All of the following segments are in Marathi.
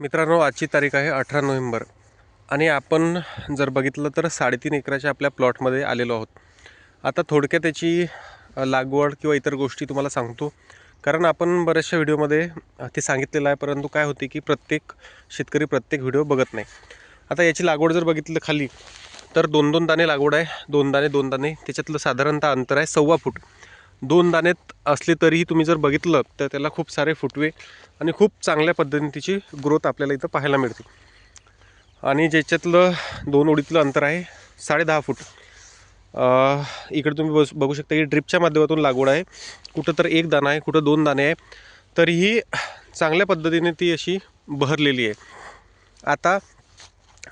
मित्रांनो आजची तारीख आहे अठरा नोव्हेंबर. आणि आपण जर बघितलं तर साडेतीन एकराच्या आपल्या प्लॉटमध्ये आलेलो आहोत. आता थोडक्यात त्याची लागवड किंवा इतर गोष्टी तुम्हाला सांगतो. कारण आपण बऱ्याचशा व्हिडिओमध्ये ते सांगितलेलं आहे परंतु काय होते की प्रत्येक शेतकरी प्रत्येक व्हिडिओ बघत नाही. आता याची लागवड जर बघितलं खाली तर दोन दोन दाणे लागवड आहे. दोन दाणे दोन दाणे त्याच्यातलं साधारणतः अंतर आहे सव्वा फूट. दोन दाण्यात असले तरीही तुम्ही जर बघितलं तर त्याला खूप सारे फुटवे आणि खूप चांगल्या पद्धतीची ग्रोथ आपल्याला इथं पाहायला मिळते. आणि ज्याच्यातलं दोन ओळीतलं अंतर आहे साडे दहा फूट. इकडे तुम्ही बस बघू शकता की ड्रिपच्या माध्यमातून लागवड आहे. कुठं तर एक दाणा आहे कुठं दोन दाणे आहे. तरीही चांगल्या पद्धतीने ती अशी बहरलेली आहे. आता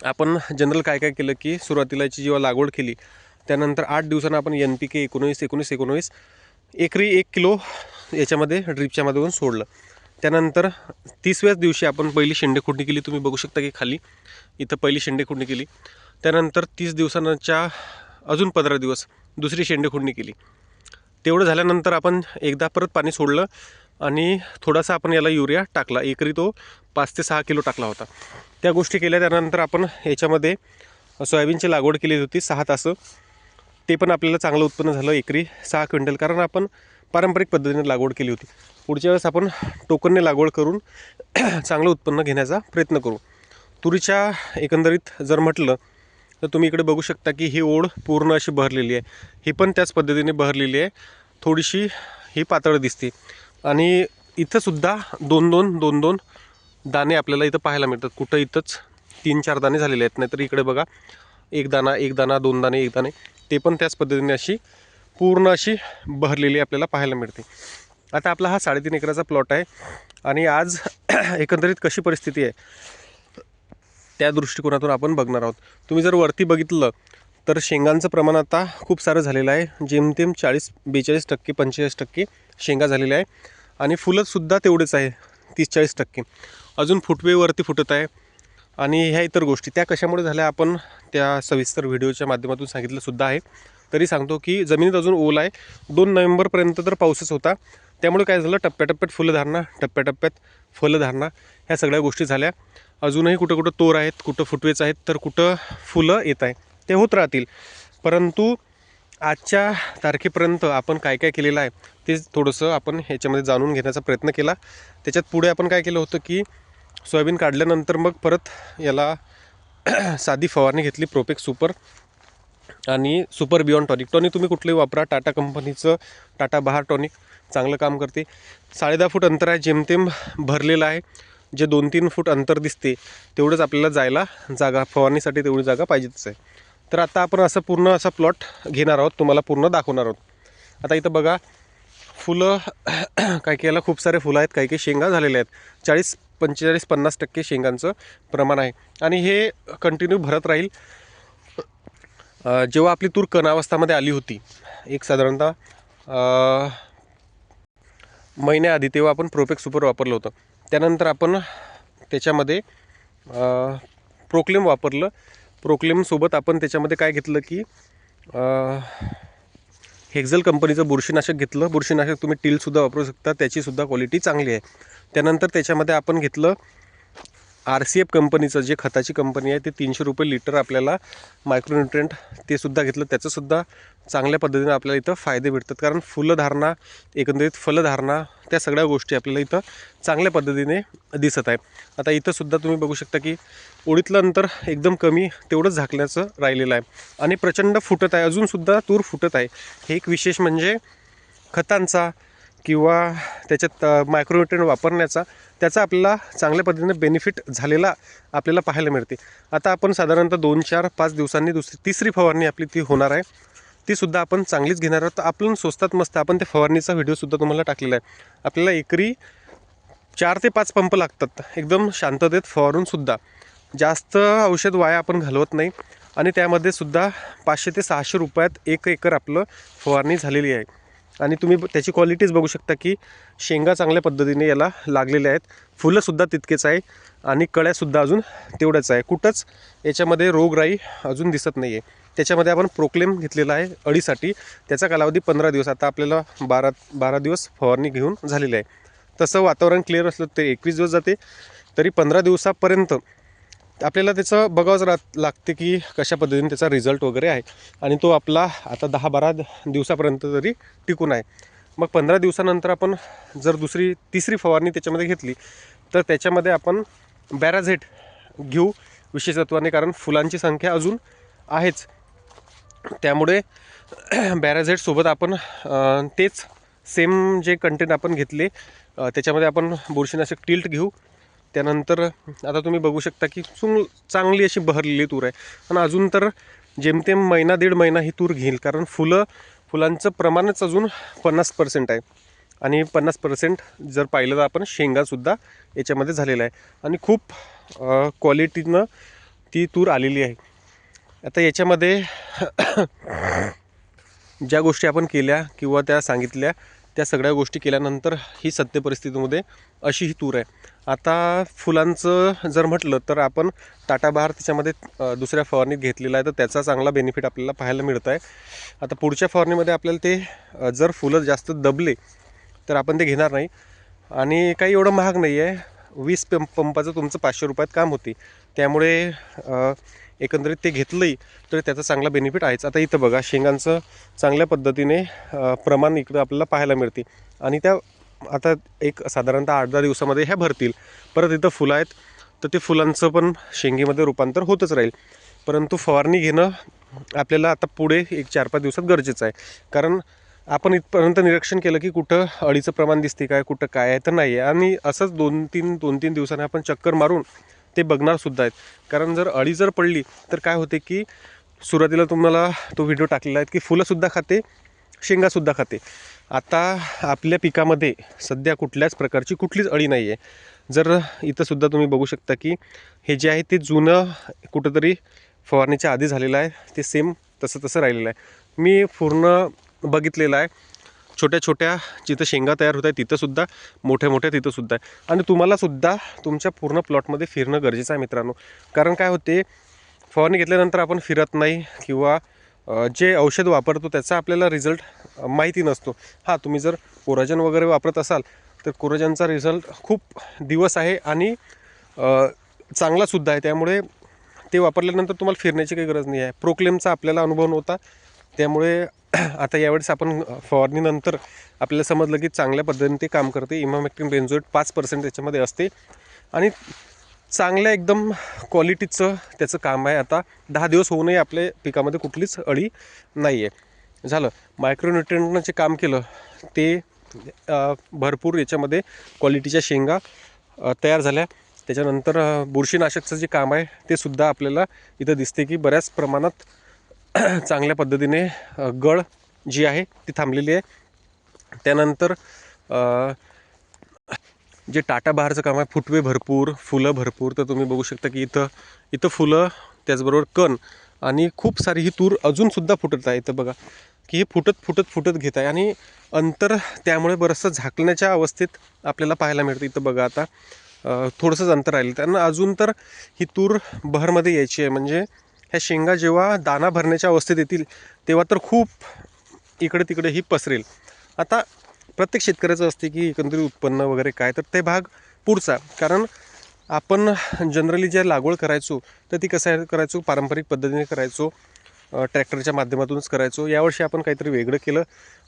आपण जनरल काय काय केलं की सुरुवातीला याची जेव्हा लागवड केली त्यानंतर आठ दिवसानं आपण एन पी के एकोणीस एकोणीस एकोणवीस एकरी एक किलो याच्यामध्ये ड्रीपच्या माध्यमातून सोडलं. त्यानंतर तिसव्याच दिवशी आपण पहिली शेंडे खुडणी केली. तुम्ही बघू शकता की खाली इथं पहिली शेंडे खुडणी केली. त्यानंतर तीस दिवसांच्या अजून पंधरा दिवस दुसरी शेंडे खुडणी केली. तेवढं झाल्यानंतर आपण एकदा परत पाणी सोडलं आणि थोडासा आपण याला युरिया टाकला. एकरी तो पाच ते सहा किलो टाकला होता. त्या गोष्टी केल्या. त्यानंतर आपण याच्यामध्ये सोयाबीनची लागवड केली होती सहा तासं. ते पण आपल्याला चांगलं उत्पन्न झालं एकरी सहा क्विंटल. कारण आपण पारंपरिक पद्धतीने लागवड केली होती. पुढच्या वेळेस आपण टोकनने लागवड करून चांगलं उत्पन्न घेण्याचा प्रयत्न करू. तुरीच्या एकंदरीत जर म्हटलं तर तुम्ही इकडे बघू शकता की ही ओढ पूर्ण अशी बहरलेली आहे. ही पण त्याच पद्धतीने बहरलेली आहे. थोडीशी ही पातळ दिसते. आणि इथंसुद्धा दोन दोन दोन दोन दाणे आपल्याला इथं पाहायला मिळतात. कुठं इथंच तीन चार दाणे झालेले आहेत. नाहीतर इकडे बघा एक दाना एक दाना दोन दाणे एक दाणे ते पण त्याच पद्धतीने अशी पूर्ण अशी बहरलेली आपल्याला पाहायला मिळते. आता आपला हा साडेतीन एकराचा प्लॉट आहे आणि आज एकंदरीत कशी परिस्थिती आहे त्या दृष्टिकोनातून आपण बघणार आहोत. तुम्ही जर वरती बघितलं तर शेंगांचं प्रमाण आता खूप सारं झालेलं आहे. जेमतेम चाळीस बेचाळीस टक्के पंचेचाळीस टक्के शेंगा झालेल्या आहे. आणि फुलंसुद्धा तेवढेच आहे तीस चाळीस टक्के. अजून फुटवेवरती फुटत आहे. आणि ह्या इतर गोष्टी त्या कशामुळे झाल्या आपण त्या सविस्तर व्हिडिओच्या माध्यमातून सांगितलंसुद्धा आहे. तरी सांगतो की जमिनीत अजून ओल आहे. दोन नोव्हेंबरपर्यंत तर पाऊसच होता. त्यामुळे काय झालं? टप्प्याटप्प्यात फुलधारणा टप्प्याटप्प्यात फलधारणा ह्या सगळ्या गोष्टी झाल्या. अजूनही कुठं कुठं तोर आहेत कुठं फुटवेच आहेत तर कुठं फुलं येत आहे ते होत राहतील. परंतु आजच्या तारखेपर्यंत आपण काय काय केलेलं आहे ते थोडंसं आपण ह्याच्यामध्ये जाणून घेण्याचा प्रयत्न केला. त्याच्यात पुढे आपण काय केलं होतं की सोयाबीन काढल्यानंतर मग परत याला साधी फवारणी घेतली प्रोपेक सुपर आणि सुपर बियॉन टॉनिक टॉनिक तुम्ही कुठलंही वापरा टाटा कंपनीचं टाटा बहार टॉनिक चांगलं काम करते. साडेदहा फूट अंतर आहे जेमतेम भरलेलं आहे. जे दोन तीन फूट अंतर दिसते तेवढंच आपल्याला जायला जागा फवारणीसाठी तेवढी जागा पाहिजेच आहे. तर आता आपण असं पूर्ण असा प्लॉट घेणार आहोत तुम्हाला पूर्ण दाखवणार आहोत. आता इथं बघा फुलं काही काहीला खूप सारे फुलं आहेत काही काही शेंगा झालेल्या आहेत. चाळीस पंचेचाळीस पन्नास टक्के शेंगांचं प्रमाण आहे. आणि हे कंटिन्यू भरत राहील. जेव्हा आपली तूर कणावस्थामध्ये आली होती एक साधारणतः महिन्याआधी तेव्हा आपण प्रोपेक सुपर वापरलं होतं. त्यानंतर आपण त्याच्यामध्ये प्रोक्लेम वापरलं. प्रोक्लेमसोबत आपण त्याच्यामध्ये काय घेतलं की हेक्झल कंपनीचं बुरशीनाशक घेतलं. बुरशीनाशक तुम्ही टीलसुद्धा वापरू शकता. त्याचीसुद्धा क्वालिटी चांगली आहे. त्यानंतर त्याच्यामध्ये आपण घेतलं आर सी एफ कंपनीचं जे खताची कंपनी आहे ते तीनशे रुपये लिटर आपल्याला मायक्रोन्युट्रियंट ते सुद्धा घेतलं. त्याचंसुद्धा चांगल्या पद्धतीने आपल्याला इथं फायदे भेटतात. कारण फुलधारणा एकंदरीत फलधारणा त्या सगळ्या गोष्टी आपल्याला इथं चांगल्या पद्धतीने दिसत आहे आता इथंसुद्धा तुम्ही बघू शकता की ओळीतलं अंतर एकदम कमी तेवढंच झाकल्याचं राहिलेलं आहे. आणि प्रचंड फुटत आहे. अजूनसुद्धा तूर फुटत आहे. हे एक विशेष म्हणजे खतांचा किंवा त्याच्यात मायक्रोन्युट्रियन वापरण्याचा त्याचा आपल्याला चांगल्या पद्धतीने बेनिफिट झालेला आपल्याला पाहायला मिळते. आता आपण साधारणतः दोन चार पाच दिवसांनी दुसरी तिसरी फवारणी आपली ती होणार आहे. तीसुद्धा आपण चांगलीच घेणार आहोत. तर आपण स्वस्तात मस्त आपण त्या फवारणीचा व्हिडिओसुद्धा तुम्हाला टाकलेला आहे. आपल्याला एकरी चार ते पाच पंप लागतात. एकदम शांततेत फवारूनसुद्धा जास्त औषध वाया आपण घालवत नाही. आणि त्यामध्ये सुद्धा पाचशे ते सहाशे रुपयात एक एकर आपलं फवारणी झालेली आहे. आणि तुम्ही त्याची क्वालिटीज बघू शकता की शेंगा चांगल्या पद्धतीने याला लागलेल्या आहेत. फुलंसुद्धा तितकेच आहे आणि कळ्यासुद्धा अजून तेवढ्याच आहे. कुठंच याच्यामध्ये रोगराई अजून दिसत नाही आहे त्याच्यामध्ये आपण प्रोक्लेम घेतलेला आहे अळीसाठी त्याचा कालावधी पंधरा दिवस. आता आपल्याला बारा बारा दिवस फवारणी घेऊन झालेली आहे. तसं वातावरण क्लिअर असलं ते एकवीस दिवस जाते. तरी पंधरा दिवसापर्यंत आपल्याला त्याचं बघावंच रा लागते की कशा पद्धतीने त्याचा रिझल्ट वगैरे आहे. आणि तो आपला आता दहा बारा दिवसापर्यंत तरी टिकून आहे. मग पंधरा दिवसानंतर आपण जर दुसरी तिसरी फवारणी त्याच्यामध्ये घेतली तर त्याच्यामध्ये आपण बॅराझेट घेऊ विशेषत्वाने कारण फुलांची संख्या अजून आहेच. त्यामुळे बॅराझेटसोबत आपण तेच सेम जे कंटेंट आपण घेतले त्याच्यामध्ये आपण बुरशीनाशक टिल्ट घेऊ. त्यानंतर आता तुम्ही बघू शकता की चुंग चांगली अशी बहरलेली तूर आहे. आणि अजून तर जेमतेम महिना दीड महिना ही तूर घेईल कारण फुलं फुलांचं प्रमाणच अजून पन्नास पर्सेंट आहे. आणि पन्नास पर्सेंट जर पाहिलं तर आपण शेंगासुद्धा याच्यामध्ये झालेला आहे. आणि खूप क्वालिटीनं ती तूर आलेली आहे. आता याच्यामध्ये ज्या गोष्टी आपण केल्या किंवा त्या सांगितल्या त्या सगळ्या गोष्टी केल्यानंतर ही सत्य परिस्थितीमध्ये अशी ही तूर आहे. आता फुलांचं जर म्हटलं तर आपण ताटाबहार त्याच्यामध्ये दुसऱ्या फवारणीत घेतलेला आहे तर त्याचा चांगला बेनिफिट आपल्याला पाहायला मिळत आहे आता पुढच्या फवारणीमध्ये आपल्याला ते जर फुलं जास्त दबले तर आपण ते घेणार नाही. आणि काही एवढं महाग नाही आहे वीस पंप पंपाचं तुमचं पाचशे रुपयात काम होते. त्यामुळे एकंदरीत ते घेतलंही तर त्याचा चांगला बेनिफिट आहेच. आता इथं बघा शेंगांचं चांगल्या पद्धतीने प्रमाण इकडं आपल्याला पाहायला मिळते. आणि त्या आता एक साधारणतः आठ दहा दिवसामध्ये ह्या भरतील. परत इथं फुलं आहेत. तर ते फुलांचं पण शेंगेमध्ये रूपांतर होतच राहील. परंतु फवारणी घेणं आपल्याला आता पुढे एक चार पाच दिवसात गरजेचं आहे. कारण आपण इथपर्यंत निरीक्षण केलं की कुठं अळीचं प्रमाण दिसते काय कुठं काय आहे तर नाही आहे. आणि असंच दोन तीन दोन तीन दिवसांनी आपण चक्कर मारून ते बघणारसुद्धा आहेत. कारण जर अळी जर पडली तर काय होते की सुरुवातीला तुम्हाला तो व्हिडिओ टाकलेला आहे की फुलंसुद्धा खाते शेंगासुद्धा खाते. आता आपल्या पिकामध्ये सध्या कुठल्याच प्रकारची कुठलीच अळी नाही आहे जर इथंसुद्धा तुम्ही बघू शकता की हे जे आहे ते जुनं कुठंतरी फवारणीच्या आधी झालेलं आहे. ते सेम तसं तसं राहिलेलं आहे. मी पूर्ण बघितलेलं आहे. छोट्या छोट्या जिथं शेंगा तयार होत आहे तिथंसुद्धा मोठ्या मोठ्या तिथंसुद्धा आहे. आणि तुम्हालासुद्धा तुमच्या पूर्ण प्लॉटमध्ये फिरणं गरजेचं आहे मित्रांनो. कारण काय होते फवारणी घेतल्यानंतर आपण फिरत नाही किंवा जे औषध वापरतो त्याचा आपल्याला रिझल्ट माहिती नसतो. हां तुम्ही जर कोराजन वगैरे वापरत असाल तर कोराजनचा रिझल्ट खूप दिवस आहे आणि चांगलासुद्धा आहे. त्यामुळे ते वापरल्यानंतर तुम्हाला फिरण्याची काही गरज नाही आहे. प्रोक्लेमचा आपल्याला अनुभव नव्हता. त्यामुळे आता यावेळेस आपण फवारणीनंतर आपल्याला समजलं की चांगल्या पद्धतीने ते काम करते. इमामॅक्टिन बेन्झोएट पाच पर्सेंट त्याच्यामध्ये असते. आणि चांगल्या एकदम क्वालिटीचं त्याचं काम आहे. आता दहा दिवस होऊनही आपल्या पिकामध्ये कुठलीच अळी नाही आहे झालं. मायक्रोन्युट्रियंटनं जे काम केलं. ते भरपूर याच्यामध्ये क्वालिटीच्या शेंगा तयार झाल्या. त्याच्यानंतर बुरशीनाशकचं जे काम आहे ते सुद्धा आपल्याला इथं दिसते की बऱ्याच प्रमाणात चांगल्या पद्धतीने गळ जी आहे ती थांबलेली आहे. त्यानंतर जे टाटा बहारचं काम आहे फुटवे भरपूर फुलं भरपूर तर तुम्ही बघू शकता की इथं इथं फुलं त्याचबरोबर कण आणि खूप सारी ही तूर अजूनसुद्धा फुटत आहे. इथं बघा की हे फुटत फुटत फुटत घेत आहे आणि अंतर त्यामुळे बरंचसं झाकण्याच्या अवस्थेत आपल्याला पाहायला मिळतं. इथं बघा आता थोडंसंच अंतर राहिलं. त्यांना अजून तर ही तूर बहरमध्ये यायची आहे. म्हणजे ह्या शेंगा जेव्हा दाना भरण्याच्या अवस्थेत येतील तेव्हा तर खूप इकडे तिकडे ही पसरेल. आता प्रत्येक शेतकऱ्याचं असते की एकंदरीत उत्पन्न वगैरे काय तर ते भाग पुढचा. कारण आपण जनरली जे लागवड करायचो तर ती कसं आहे करायचो? पारंपरिक पद्धतीने करायचो ट्रॅक्टरच्या माध्यमातूनच करायचो. यावर्षी आपण काहीतरी वेगळं केलं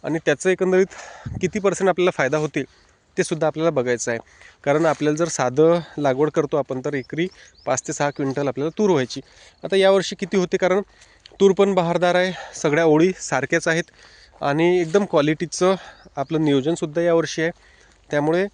आणि त्याचं एकंदरीत किती पर्सेंट आपल्याला फायदा होतील ते सुद्धा आपल्याला बघायचं आहे. कारण आपल्याला जर साधं लागवड करतो आपण तर एकरी पाच ते सहा क्विंटल आपल्याला तूर व्हायची. आता यावर्षी किती होते? कारण तूर पण बहारदार आहे सगळ्या ओळी सारख्याच आहेत. आणि एकदम क्वालिटीचं आपलं नियोजनसुद्धा यावर्षी आहे. त्यामुळे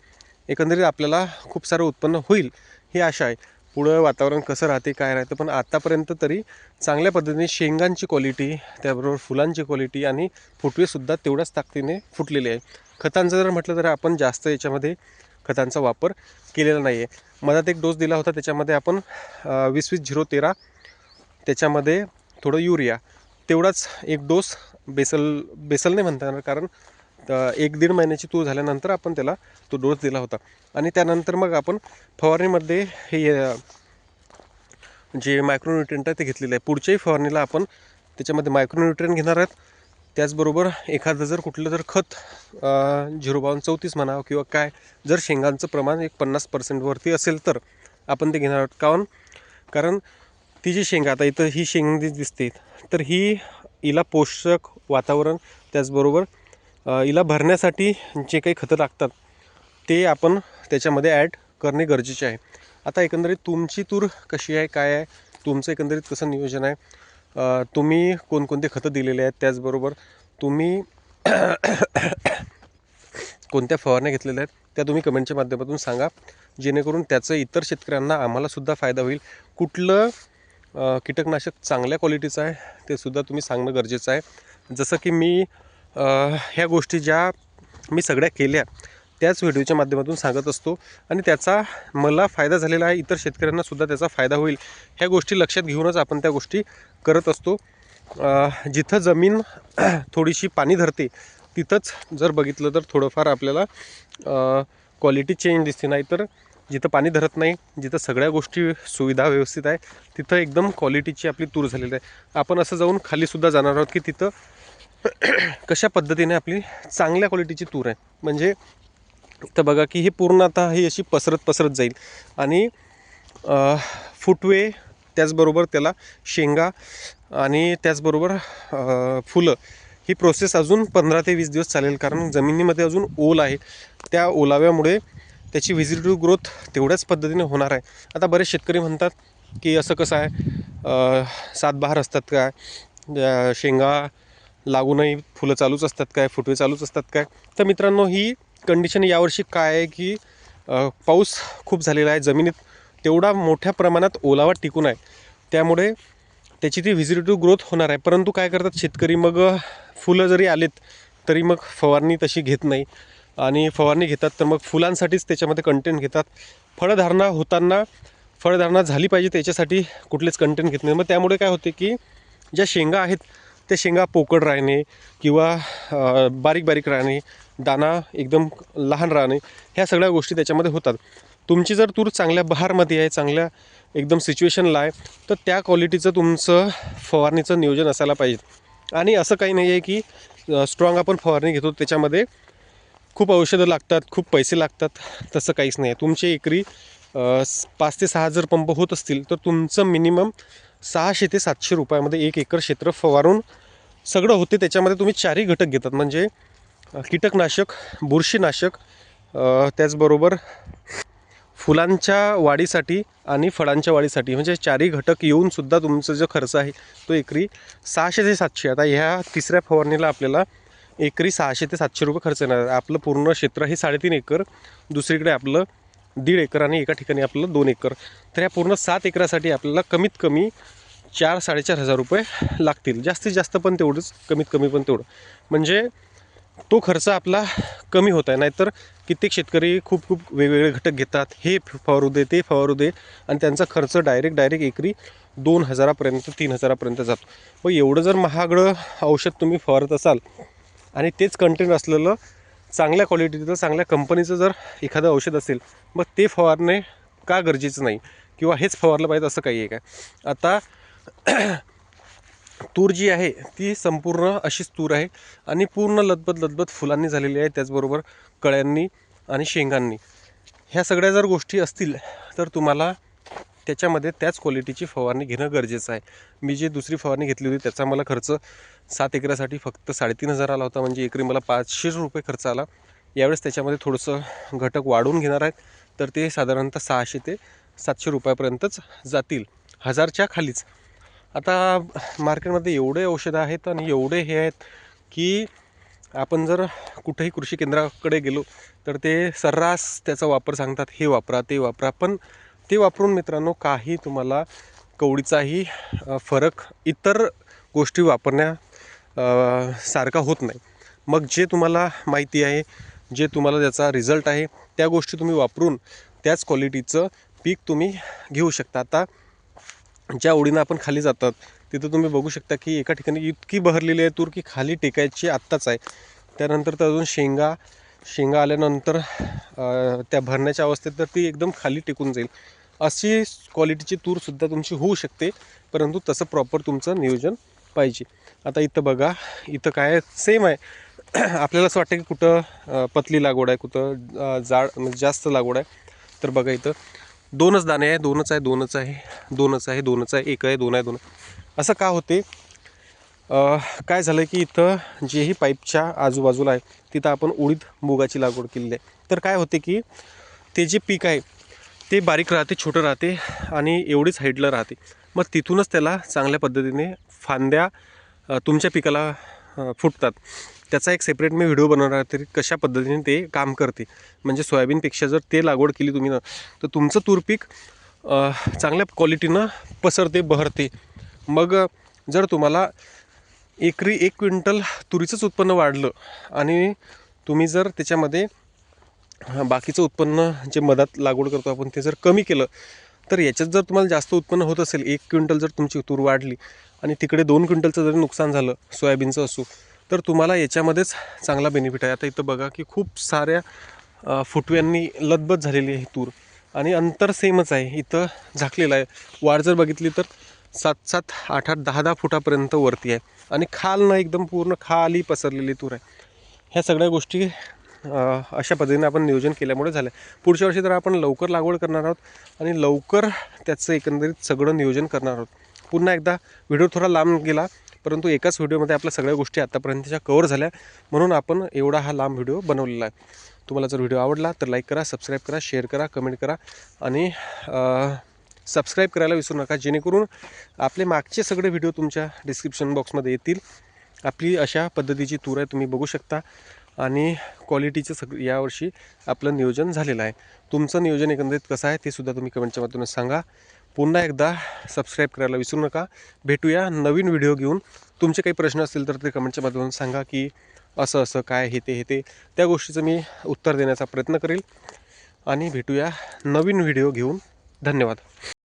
एकंदरीत आपल्याला खूप सारं उत्पन्न होईल ही आशा आहे. पुढं वातावरण कसं राहते काय राहतं पण आत्तापर्यंत तरी चांगल्या पद्धतीने शेंगांची क्वालिटी त्याबरोबर फुलांची क्वालिटी आणि फुटवेसुद्धा तेवढ्याच ताकदीने फुटलेले आहे. खतांचं जर म्हटलं तर आपण जास्त याच्यामध्ये खतांचा वापर केलेला नाही आहे मधात एक डोस दिला होता त्याच्यामध्ये आपण वीस वीस झिरो तेरा त्याच्यामध्ये थोडं युरिया तेवढाच एक डोस बेसल बेसल नाही म्हणता येणार कारण एक दीड महिन्याची तूर झाल्यानंतर आपण त्याला तो डोस दिला होता. आणि त्यानंतर मग आपण फवारणीमध्ये हे जे मायक्रोन्युट्रियंट आहे ते घेतलेलं आहे. पुढच्याही फवारणीला आपण त्याच्यामध्ये मायक्रोन्युट्रियंट घेणार आहेत. त्याचबरोबर एखादं जर कुठलं जर खत झिरो बावन्न चौतीस म्हणावं किंवा काय जर शेंगांचं प्रमाण एक पन्नास पर्सेंटवरती असेल तर आपण ते घेणार आहोत. काऊन कारण ती जी शेंगा आता इथं ही शेंग जी दिसते तर ही हिला पोषक वातावरण त्याचबरोबर हिला भरण्यासाठी जे काही खतं लागतात ते आपण त्याच्यामध्ये ॲड करणे गरजेचे आहे. आता एकंदरीत तुमची तूर कशी आहे काय आहे? तुमचं एकंदरीत कसं नियोजन आहे? तुम्ही कोणकोणते खतं दिलेले आहेत? त्याचबरोबर तुम्ही कोणत्या फवारण्या घेतलेल्या आहेत? त्या तुम्ही कमेंटच्या माध्यमातून सांगा. जेणेकरून त्याचं इतर शेतकऱ्यांना आम्हालासुद्धा फायदा होईल. कुठलं कीटकनाशक चांगल्या क्वालिटीचं आहे ते सुद्धा तुम्ही सांगणं गरजेचं आहे. जसं की मी ह्या गोष्टी ज्या मी सगळ्या केल्या त्याच व्हिडिओच्या माध्यमातून सांगत असतो. आणि त्याचा मला फायदा झालेला आहे इतर शेतकऱ्यांना सुद्धा त्याचा फायदा होईल. ह्या गोष्टी लक्षात घेऊनच आपण त्या गोष्टी करत असतो. जिथं जमीन थोडीशी पाणी धरते तिथंच जर बघितलं तर थोडंफार आपल्याला क्वालिटी चेंज दिसते. नाही तर जिथं पाणी धरत नाही जिथं सगळ्या गोष्टी सुविधा व्यवस्थित आहे तिथं एकदम क्वालिटीची आपली तूर झालेली आहे. आपण असं जाऊन खालीसुद्धा जाणार आहोत की तिथं कशा पद्धतीने आपली चांगल्या क्वालिटीची तूर आहे. म्हणजे तर बघा की हे पूर्ण आता ही अशी पसरत पसरत जाईल. आणि फुटवे त्याचबरोबर त्याला शेंगा आणि त्याचबरोबर फुलं ही प्रोसेस अजून पंधरा ते वीस दिवस चालेल. कारण जमिनीमध्ये अजून ओल आहे. त्या ओलाव्यामुळे त्याची व्हिजिटिव्ह ग्रोथ तेवढ्याच पद्धतीने होणार आहे. आता बरेच शेतकरी म्हणतात की असं कसं आहे? सातबहार असतात काय? शेंगा लागूनही फुलं चालूच असतात काय? फुटवे चालूच असतात काय? तर मित्रांनो ही कंडिशन यावर्षी काय आहे की पाऊस खूप झालेला आहे. जमिनीत तेवढा मोठ्या प्रमाणात ओलावा टिकून आहे. त्यामुळे त्याची ती व्हिजिटिव्ह ग्रोथ होणार आहे. परंतु काय करतात शेतकरी? मग फुलं जरी आलेत तरी मग फवारणी तशी घेत नाही. आणि फवारणी घेतात तर मग फुलांसाठीच त्याच्यामध्ये कंटेंट घेतात. फळधारणा होताना फळधारणा झाली पाहिजे त्याच्यासाठी कुठलेच कंटेंट घेत नाही. मग त्यामुळे काय होते की ज्या शेंगा आहेत त्या शेंगा पोकळ राहणे किंवा बारीक बारीक राहणे दाना एकदम लहान राहणे ह्या सगळ्या गोष्टी त्याच्यामध्ये होतात. तुमची जर तूर चांगल्या बहारमध्ये आहे चांगल्या एकदम सिच्युएशनला आहे तर त्या क्वालिटीचं तुमचं फवारणीचं नियोजन असायला पाहिजे. आणि असं काही नाही आहे की स्ट्रॉंग आपण फवारणी घेतो त्याच्यामध्ये. खूप औषधं लागतात खूप पैसे लागतात तसं काहीच नाही. आहे तुमचे एकरी पाच ते सहा जर पंप होत असतील तर तुमचं मिनिमम सहाशे ते सातशे रुपयामध्ये एक एकर क्षेत्र फवारून सगळं होते. त्याच्यामध्ये तुम्ही चारही घटक घेतात. म्हणजे कीटकनाशक बुरशीनाशक त्याचबरोबर फुलांच्या वाढीसाठी आणि फळांच्या वाढीसाठी म्हणजे चारही घटक येऊनसुद्धा तुमचा जो खर्च आहे तो एकरी सहाशे ते सातशे. आता ह्या तिसऱ्या फवारणीला आपल्याला एकरी सहाशे ते सातशे रुपये खर्च येणार. आपलं पूर्ण क्षेत्र हे साडेतीन एकर. दुसरीकडे आपलं दीड एकर आणि एका ठिकाणी आपलं दोन एकर. तर या पूर्ण सात एकरासाठी आपल्याला कमीत कमी चार साडेचार हजार रुपये लागतील. जास्तीत जास्त पण तेवढंच कमीत कमी पण तेवढं. म्हणजे तो खर्च आपला कमी होत आहे. नाहीतर कित्येक शेतकरी खूप खूप वेगवेगळे घटक घेतात. हे फवारू दे ते फवारू दे आणि त्यांचा खर्च डायरेक्ट डायरेक्ट एकरी दोन हजारापर्यंत तीन हजारापर्यंत जातो. मग एवढं जर महागडं औषध तुम्ही फवारत असाल आणि तेच कंटेंट असलेलं चांगल्या क्वालिटीचं चांगल्या कंपनीचं जर एखादं औषध असेल मग ते फवारणे का गरजेचं नाही? किंवा हेच फवारलं पाहिजे असं काही आहे काय आता तूर जी आहे ती संपूर्ण अशीच तूर आहे आणि पूर्ण लदबद लदबद फुलांनी झालेली आहे त्याचबरोबर कळ्यांनी आणि शेंगांनी. ह्या सगळ्या जर गोष्टी असतील तर तुम्हाला त्याच्यामध्ये त्याच क्वालिटीची फवारणी घेणं गरजेचं आहे. मी जी दुसरी फवारणी घेतली होती त्याचा मला खर्च सात एकरासाठी फक्त साडेतीन हजार आला होता. म्हणजे एकरी मला पाचशे रुपये खर्च आला. यावेळेस त्याच्यामध्ये थोडंसं घटक वाढवून घेणार आहेत. तर ते साधारणतः सहाशे ते सातशे रुपयापर्यंतच जातील. हजारच्या खालीच. आता मार्केटमध्ये एवढे औषधं आहेत आणि एवढे हे आहेत की आपण जर कुठेही कृषी केंद्राकडे गेलो तर ते सर्रास त्याचा वापर सांगतात हे वापरा ते वापरा. पण ते वापरून मित्रांनो काही तुम्हाला कवडीचाही फरक इतर गोष्टी वापरण्या सारखा होत नाही. मग जे तुम्हाला माहिती आहे जे तुम्हाला त्याचा रिझल्ट आहे त्या गोष्टी तुम्ही वापरून त्याच क्वालिटीचं पीक तुम्ही घेऊ शकता. आता ज्या ओढीनं आपण खाली जातात तिथं तुम्ही बघू शकता की एका ठिकाणी इतकी बहरलेली आहे तूर की खाली टेकायची आत्ताच आहे. त्यानंतर तर अजून शेंगा शेंगा आल्यानंतर त्या भरण्याच्या अवस्थेत तर ती एकदम खाली टेकून जाईल. अशी क्वालिटीची तूरसुद्धा तुमची होऊ शकते. परंतु तसं प्रॉपर तुमचं नियोजन पाहिजे. आता इथं बघा इथं काय सेम आहे. आपल्याला असं वाटतं की कुठं पतली लागवड आहे कुठं जाड म्हणजे जास्त लागवड आहे. तर बघा इथं दोनच दाणे आहे दोनच आहे दोनच आहे दोनच आहे दोनच आहे एक आहे दोन आहे दोन आहे. असं का होते? काय झालं की इथं जेही पाईपच्या आजूबाजूला आहे तिथं आपण उडीद मुगाची लागवड केलेली आहे. तर काय होते की ते जे पीक आहे ते बारीक राहते छोटं राहते आणि एवढीच हाईटला राहते. मग तिथूनच त्याला चांगल्या पद्धतीने फांद्या तुमच्या पिकाला फुटतात. त्याचा एक सेपरेट मी व्हिडिओ बनवणार आहे तरी कशा पद्धतीने ते काम करते. म्हणजे सोयाबीनपेक्षा जर ते लागवड केली तुम्ही ना तर तुमचं तूर पीक चांगल्या क्वालिटीनं पसरते बहरते. मग जर तुम्हाला एकरी एक क्विंटल तुरीचंच उत्पन्न वाढलं आणि तुम्ही जर त्याच्यामध्ये बाकीचं उत्पन्न जे मधात लागवड करतो आपण ते जर कमी केलं तर याच्यात जर तुम्हाला जास्त उत्पन्न होत असेल एक क्विंटल जर तुमची तूर वाढली आणि तिकडे दोन क्विंटलचं जरी नुकसान झालं सोयाबीनचं असो तर तुम्हाला याच्यामध्येच चांगला बेनिफिट आहे. आता इथं बघा की खूप साऱ्या फुटव्यांनी लदबद झालेली आहे तूर. आणि अंतर सेमच आहे. इथं झाकलेलं आहे. वाढ जर बघितली तर सात सात आठ आठ दहा दहा फुटापर्यंत वरती आहे. आणि खाल ना एकदम पूर्ण खाली पसरलेली तूर आहे. ह्या सगळ्या गोष्टी अशा पद्धतीने आपण नियोजन केल्यामुळे झालं पुढच्या वर्षी तर आपण लवकर लागवड करणार आहोत आणि लवकर त्याचं एकंदरीत सगळं नियोजन करणार आहोत. पुन्हा एकदा व्हिडिओ थोडा लांब गेला परंतु एकाच व्हिडिओमध्ये आपल्या सगळ्या गोष्टी आतापर्यंतच्या कवर झाल्या. म्हणून आपण एवढा हा लांब व्हिडिओ बनवलेला आहे. तुम्हाला जर व्हिडिओ आवडला तर लाईक करा सबस्क्राईब करा शेअर करा कमेंट करा आणि सबस्क्राईब करायला विसरू नका. जेणेकरून आपले मागचे सगळे व्हिडिओ तुमच्या डिस्क्रिप्शन बॉक्समध्ये येतील. आपली अशा पद्धतीची तूर आहे तुम्ही बघू शकता. आणि क्वालिटीचं सग यावर्षी आपलं नियोजन झालेलं आहे. तुमचं नियोजन एकंदरीत कसं आहे ते सुद्धा तुम्ही कमेंटच्या माध्यमातून सांगा. पुन्हा एकदा सबस्क्राईब करायला विसरू नका. भेटूया नवीन व्हिडिओ घेऊन. तुमचे काही प्रश्न असतील तर ते कमेंटच्या माध्यमातून सांगा की असं असं काय हे ते हे ते. त्या गोष्टीचं मी उत्तर देण्याचा प्रयत्न करेल. आणि भेटूया नवीन व्हिडिओ घेऊन. धन्यवाद.